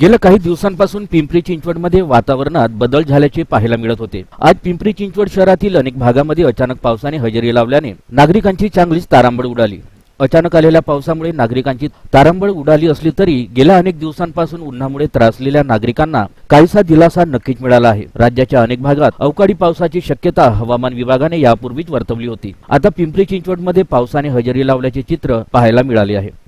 गेल्या काही दिवसांपासून पिंपरी चिंचवडमध्ये वातावरणात बदल झाल्याचे पाहायला मिळत होते. आज पिंपरी चिंचवड शहरातील अनेक भागामध्ये अचानक पावसाने हजेरी लावल्याने नागरिकांची चांगलीच तारांबळ उडाली. अचानक आलेल्या पावसामुळे नागरिकांची तारांबळ उडाली असली तरी गेल्या अनेक दिवसांपासून उन्हामुळे त्रासलेल्या नागरिकांना काहीसा दिलासा नक्कीच मिळाला आहे. राज्याच्या अनेक भागात अवकाळी पावसाची शक्यता हवामान विभागाने यापूर्वीच वर्तवली होती. आता पिंपरी चिंचवडमध्ये पावसाने हजेरी लावल्याचे चित्र पाहायला मिळाले आहे.